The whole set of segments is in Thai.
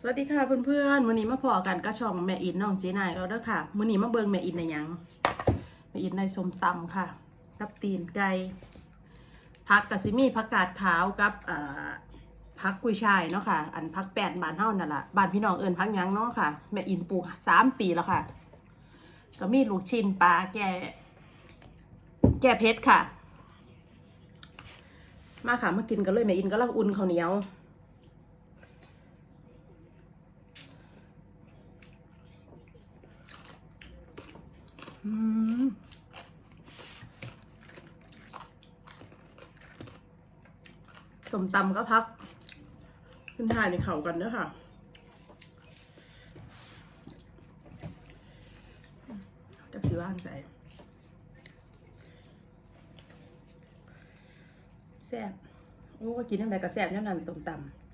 สวัสดีค่ะเพื่อนๆวันนี้มาพอกันก็ช่องแม่อินน้องจีนายเราด้อค่ะวันนี้มาเบิงแม่อินในยังแม่อินในสมตำค่ะ รับตีนไก่ผักกะซิมีผักกาดขาวกับผักกุยช่ายเนาะค่ะ อันผักแปดบานเฮานั่นแหละบ้านพี่น้องเอิญพักยังเนาะค่ะแม่อินปลูกสามปีแล้วค่ะ ก็มีลูกชิ้นปลาแก่แก่เพชรค่ะ มาค่ะมากินกันเลยแม่อินก็รับอุ่นข้าวเหนียว สมตำก็พัก ขึ้นถ่ายในเขากันเด้อค่ะจักสีว่างใจแซ่บโอ้ก็กินอะไรก็แซ่บนั่นนั่นต้มตำ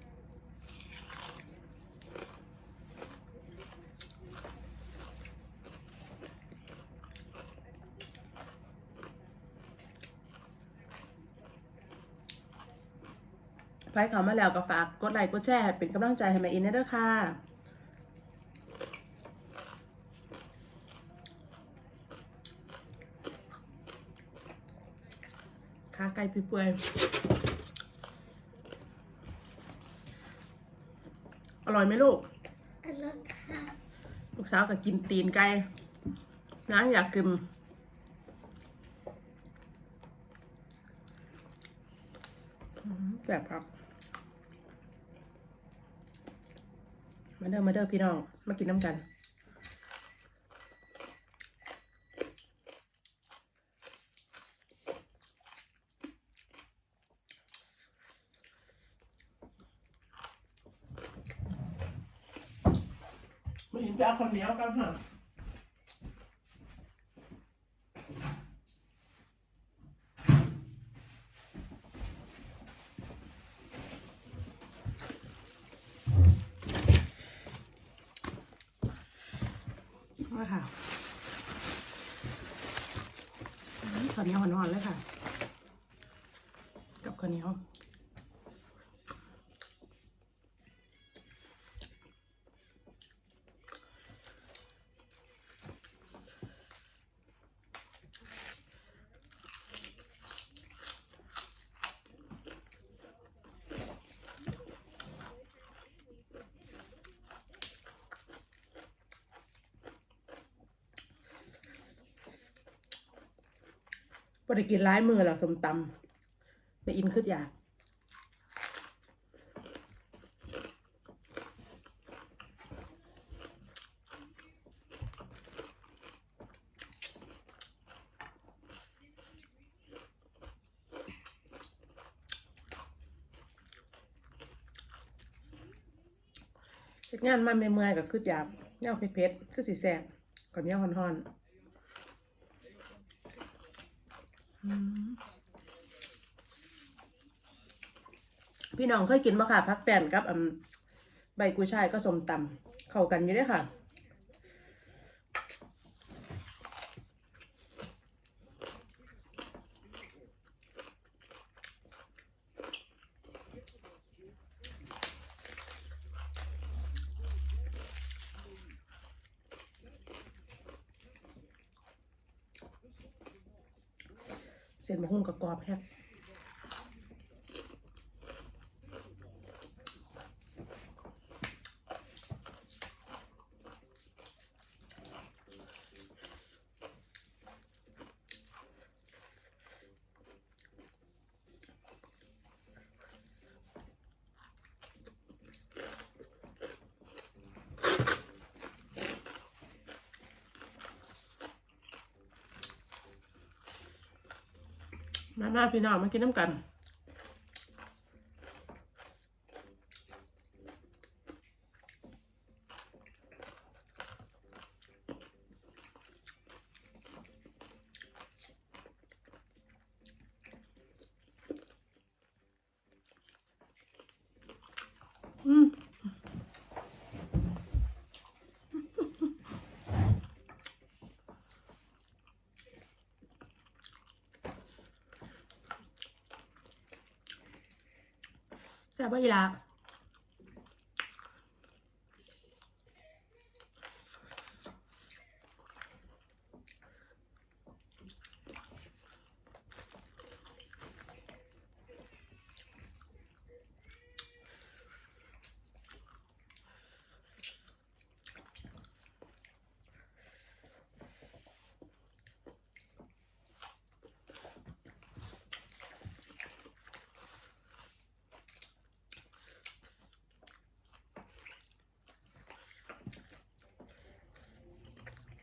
ไปเขามาแล้วก็ฝากกดไลค์กดแชร์เป็นกำลังใจให้แม่อินได้ด้วยค่ะขาไก่เปื่อยๆอร่อยไหมลูกอันนั้นค่ะ ลูกสาวก็กินตีนไก่นางอยากกินอืมแบบครับ มาเด้อมาเด้อพี่น้อง มากินน้ำกัน ไม่เห็นจะเอาข้าวเหนียวกันเหรอ ว่าค่ะข้าวเหนียวหวานๆเลยค่ะ กับข้าวเหนียว ได้กินร้ายมือแล้วสมตำไปอินขึ้นอยากงานมันเมื่อยๆก็ขึ้นอยากแนวเผ็ดๆคือสีแสบก่อนแนวฮอนๆ พี่น้องเคยกินมะค่ะพักแป้นกับอืมใบกุยช่ายก็สมตำเข้ากันอยู่ด้วยค่ะเส้นมะฮุ่งกับกรอบแฮะ มาหน้าพี่น้องมากินน้ำกันอืม แซ่บว่าอีละ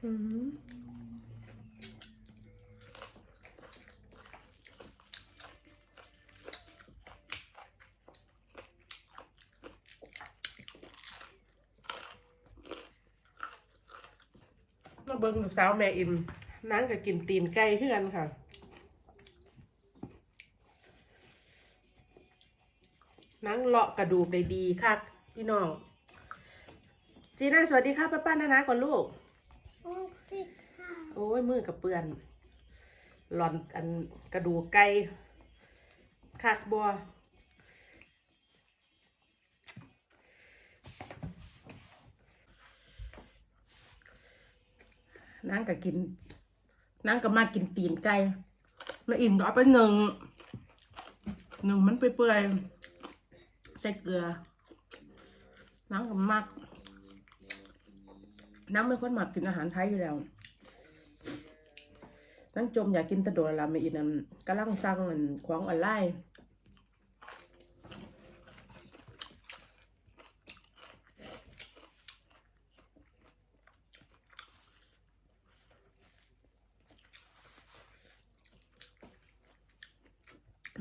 มาเบิ่งลูกสาวแม่อิมนั่งก็กินตีนไก่เพื่อกันค่ะนั่งเลาะกระดูกได้ดีคักพี่น้องจีน่าสวัสดีค่ะป้าป้านานาก่อนลูก โอ้ยมือกับเปื่อนหลอนอันกระดูกไก่คักบัวนั่งก็กินนั่งก็มากินตีนไก่มาอิ่มก็เอาไปหนึ่งหนึ่งมันเปื่อยๆใส่เกลือนั่งก็มัก นั่งไม่ค่อยหมักกินอาหารไทยอยู่แล้ว นั่งจมอยากกินตะโดดละไม่อินนั่นกำลังสั่งมันของออนไลน์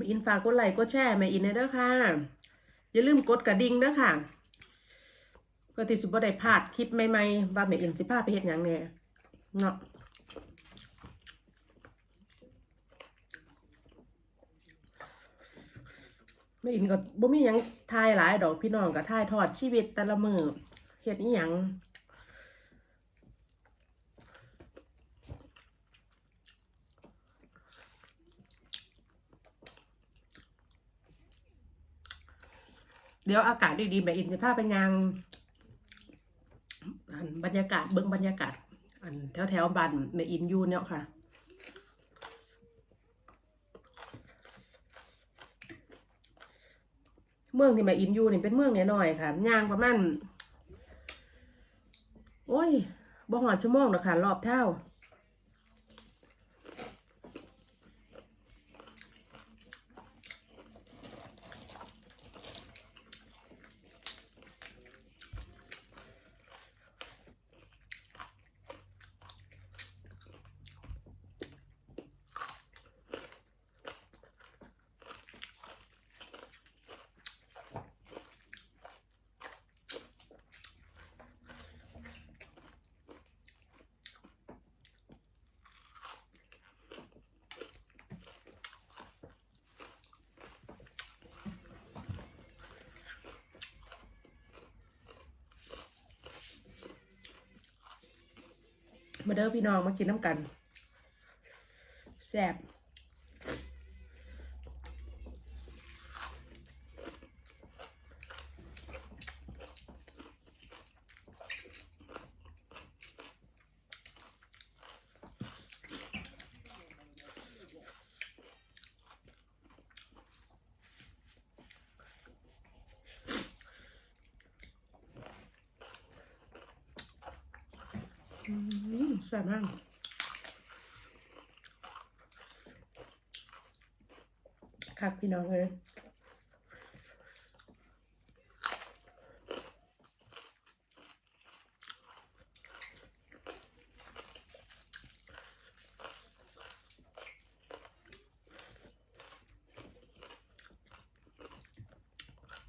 ม่อินฝากกดไลค์กดแชร์ม่อินเด้อค่ะ อย่าลืมกดกระดิ่งเด้อค่ะ เพื่อที่สิบ่ได้พลาดคลิปใหม่ๆว่าแม่อินสิพาไปเฮ็ดหยังแหน่เนาะแม่อินก็บ่มีหยังทายหลายดอกพี่น้องก็ทายทอดชีวิตแต่ละมือเฮ็ดอีหยังเดี๋ยวอากาศดีๆแม่อินจะพาไปยางอัน บรรยากาศเบิ้งบรรยากาศ อันแถวแถวบ้านแม่อินยูเนี่ยค่ะเมืองที่แม่อินยูนี่เป็นเมืองน้อยๆค่ะย่างประมาณโอ้ยบ่หอดชั่วโมงหรอกค่ะ รอบเท่า มาเด้อพี่น้องมากินน้ำกันแซ่บอืม แซ่บมากครับพี่น้องเลย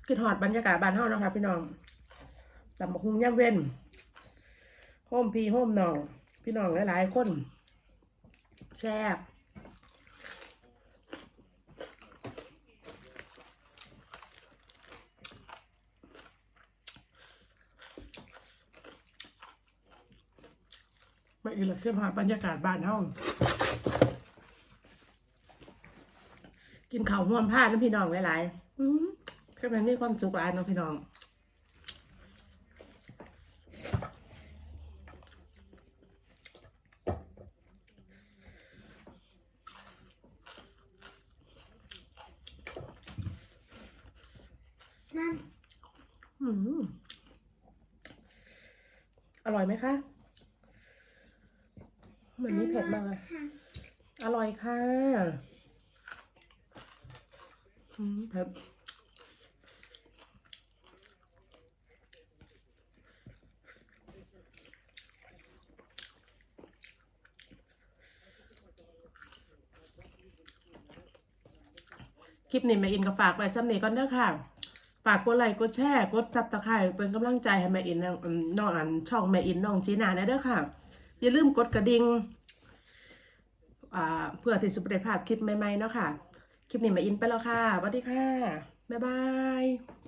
คือถอดบรรยากาศบ้านเฮานะครับพี่น้องตำบักหุ่งย่ำเว้นโฮมพีโฮมนอง พี่น้องหลายๆคนแซ่บมาอีกแล้วขึ้นหาบรรยากาศบ้านเฮากินข้าวห่วมผ้าน้ำพี่น้องหลายๆอืมก็มันมีความสุขหลายเน้องพี่น้อง มันไม่เผ็ดมากเลยอร่อยค่ะเผ็ดคลิปนี้แม่อินก็ฝากไว้จำเนี่ก่อนเด้อค่ะ ฝากกดไลค์กดแชร์กดซับตะไคร้เป็นกำลังใจให้แม่อินน้องอันช่องแม่อินน้องจีนาเด้อค่ะ อย่าลืมกดกระดิ่งอ่าเพื่อที่จะได้ภาพคลิปใหม่ๆเนาะค่ะ คลิปนี้แม่อินไปแล้วค่ะสวัสดีค่ะ บ๊ายบาย